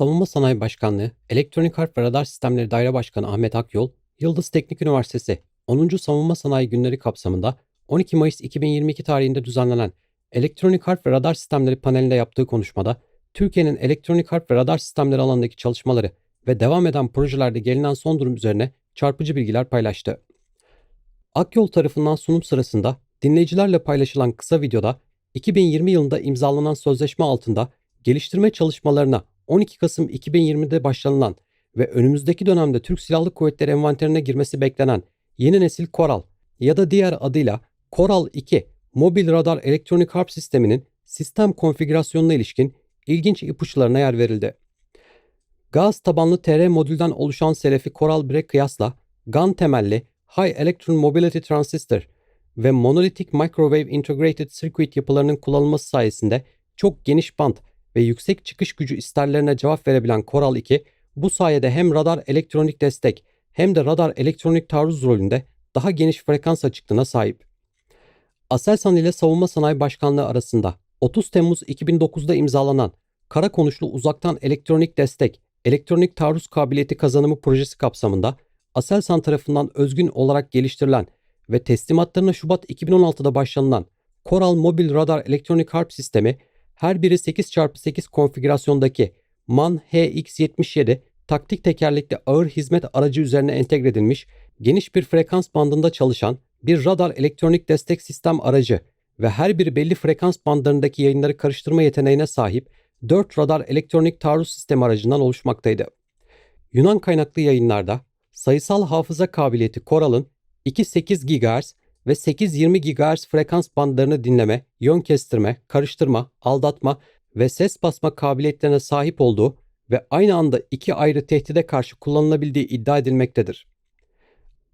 Savunma Sanayi Başkanlığı, Elektronik Harp ve Radar Sistemleri Daire Başkanı Ahmet Akyol, Yıldız Teknik Üniversitesi 10. Savunma Sanayi Günleri kapsamında 12 Mayıs 2022 tarihinde düzenlenen Elektronik Harp ve Radar Sistemleri panelinde yaptığı konuşmada, Türkiye'nin elektronik harp ve radar sistemleri alanındaki çalışmaları ve devam eden projelerde gelinen son durum üzerine çarpıcı bilgiler paylaştı. Akyol tarafından sunum sırasında dinleyicilerle paylaşılan kısa videoda 2020 yılında imzalanan sözleşme altında geliştirme çalışmalarına 12 Kasım 2020'de başlanılan ve önümüzdeki dönemde Türk Silahlı Kuvvetleri envanterine girmesi beklenen yeni nesil Koral ya da diğer adıyla Koral 2 mobil radar elektronik harp sisteminin sistem konfigürasyonuna ilişkin ilginç ipuçlarına yer verildi. Gaz tabanlı TR modülden oluşan selefi Coral 1'e kıyasla GAN temelli High Electron Mobility Transistor ve Monolithic Microwave Integrated Circuit yapılarının kullanılması sayesinde çok geniş band ve yüksek çıkış gücü isterlerine cevap verebilen Coral 2 bu sayede hem radar elektronik destek hem de radar elektronik taarruz rolünde daha geniş frekans açıklığına sahip. Aselsan ile Savunma Sanayi Başkanlığı arasında 30 Temmuz 2009'da imzalanan Kara Konuşlu Uzaktan Elektronik Destek, Elektronik Taarruz Kabiliyeti Kazanımı projesi kapsamında Aselsan tarafından özgün olarak geliştirilen ve teslimatlarına Şubat 2016'da başlanılan Coral Mobil Radar Elektronik Harp Sistemi her biri 8x8 konfigürasyondaki MAN HX77 taktik tekerlekli ağır hizmet aracı üzerine entegre edilmiş geniş bir frekans bandında çalışan bir radar elektronik destek sistem aracı ve her biri belli frekans bandlarındaki yayınları karıştırma yeteneğine sahip 4 radar elektronik taarruz sistemi aracından oluşmaktaydı. Yunan kaynaklı yayınlarda sayısal hafıza kabiliyeti Coral'ın 2.8 GHz ve 8.20 GHz frekans bandlarını dinleme, yön kestirme, karıştırma, aldatma ve ses basma kabiliyetlerine sahip olduğu ve aynı anda iki ayrı tehdide karşı kullanılabildiği iddia edilmektedir.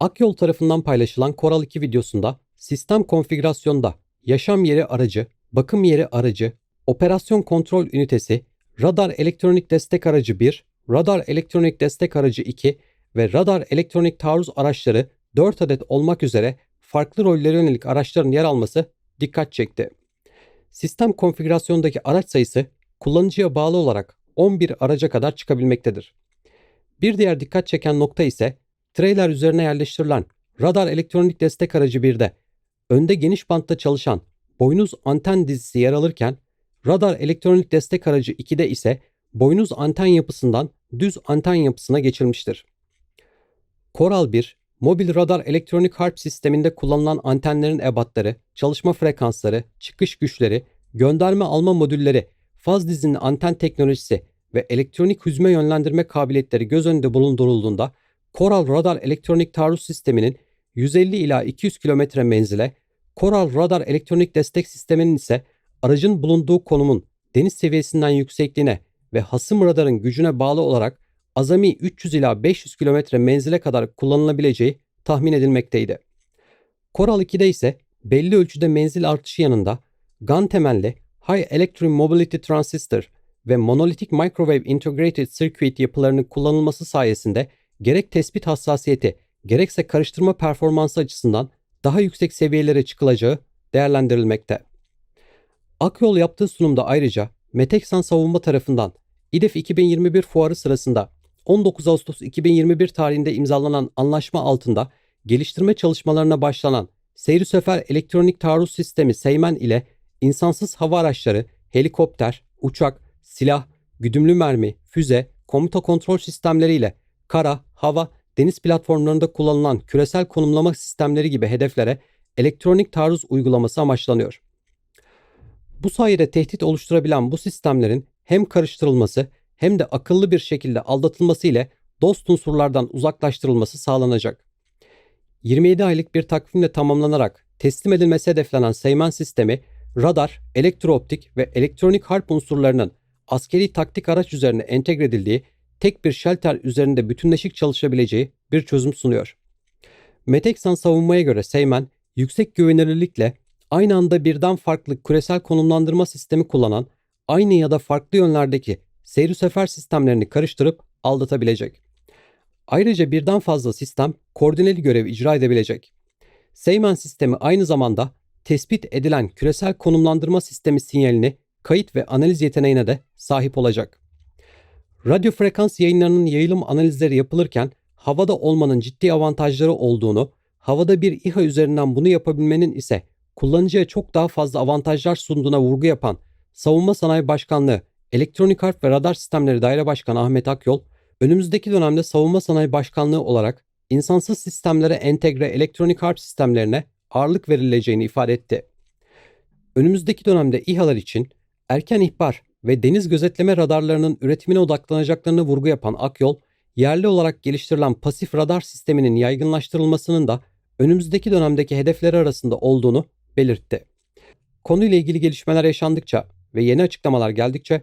Akyol tarafından paylaşılan Coral 2 videosunda sistem konfigürasyonda yaşam yeri aracı, bakım yeri aracı, operasyon kontrol ünitesi, radar elektronik destek aracı 1, radar elektronik destek aracı 2 ve radar elektronik taarruz araçları 4 adet olmak üzere farklı rollere yönelik araçların yer alması dikkat çekti. Sistem konfigürasyondaki araç sayısı kullanıcıya bağlı olarak 11 araca kadar çıkabilmektedir. Bir diğer dikkat çeken nokta ise trailer üzerine yerleştirilen radar elektronik destek aracı 1'de önde geniş bantta çalışan boynuz anten dizisi yer alırken radar elektronik destek aracı 2'de ise boynuz anten yapısından düz anten yapısına geçilmiştir. Coral 1, mobil radar elektronik harp sisteminde kullanılan antenlerin ebatları, çalışma frekansları, çıkış güçleri, gönderme alma modülleri, faz dizinli anten teknolojisi ve elektronik hüzme yönlendirme kabiliyetleri göz önünde bulundurulduğunda Coral radar elektronik taarruz sisteminin 150 ila 200 kilometre menzile, Coral radar elektronik destek sisteminin ise aracın bulunduğu konumun deniz seviyesinden yüksekliğine ve hasım radarın gücüne bağlı olarak azami 300 ila 500 kilometre menzile kadar kullanılabileceği tahmin edilmekteydi. Coral 2'de ise belli ölçüde menzil artışı yanında GAN temelli High Electron Mobility Transistor ve Monolithic Microwave Integrated Circuit yapılarının kullanılması sayesinde gerek tespit hassasiyeti gerekse karıştırma performansı açısından daha yüksek seviyelere çıkılacağı değerlendirilmekte. Akyol yaptığı sunumda ayrıca Meteksan Savunma tarafından İDEF 2021 fuarı sırasında 19 Ağustos 2021 tarihinde imzalanan anlaşma altında geliştirme çalışmalarına başlanan Seyri Sefer Elektronik Taarruz Sistemi Seymen ile insansız hava araçları, helikopter, uçak, silah, güdümlü mermi, füze, komuta kontrol sistemleriyle kara, hava, deniz platformlarında kullanılan küresel konumlama sistemleri gibi hedeflere elektronik taarruz uygulaması amaçlanıyor. Bu sayede tehdit oluşturabilen bu sistemlerin hem karıştırılması hem de akıllı bir şekilde aldatılması ile dost unsurlardan uzaklaştırılması sağlanacak. 27 aylık bir takvimle tamamlanarak teslim edilmesi hedeflenen Seymen sistemi, radar, elektrooptik ve elektronik harp unsurlarının askeri taktik araç üzerine entegre edildiği tek bir şelter üzerinde bütünleşik çalışabileceği bir çözüm sunuyor. Meteksan savunmaya göre Seymen, yüksek güvenilirlikle aynı anda birden farklı küresel konumlandırma sistemi kullanan, aynı ya da farklı yönlerdeki seyri sefer sistemlerini karıştırıp aldatabilecek. Ayrıca birden fazla sistem koordineli görev icra edebilecek. Seymen sistemi aynı zamanda tespit edilen küresel konumlandırma sistemi sinyalini kayıt ve analiz yeteneğine de sahip olacak. Radyo frekans yayınlarının yayılım analizleri yapılırken havada olmanın ciddi avantajları olduğunu, havada bir İHA üzerinden bunu yapabilmenin ise kullanıcıya çok daha fazla avantajlar sunduğuna vurgu yapan Savunma Sanayi Başkanlığı Elektronik Harp ve Radar Sistemleri Daire Başkanı Ahmet Akyol, önümüzdeki dönemde Savunma Sanayi Başkanlığı olarak insansız sistemlere entegre elektronik harp sistemlerine ağırlık verileceğini ifade etti. Önümüzdeki dönemde İHA'lar için erken ihbar ve deniz gözetleme radarlarının üretimine odaklanacaklarını vurgu yapan Akyol, yerli olarak geliştirilen pasif radar sisteminin yaygınlaştırılmasının da önümüzdeki dönemdeki hedefleri arasında olduğunu belirtti. Konuyla ilgili gelişmeler yaşandıkça ve yeni açıklamalar geldikçe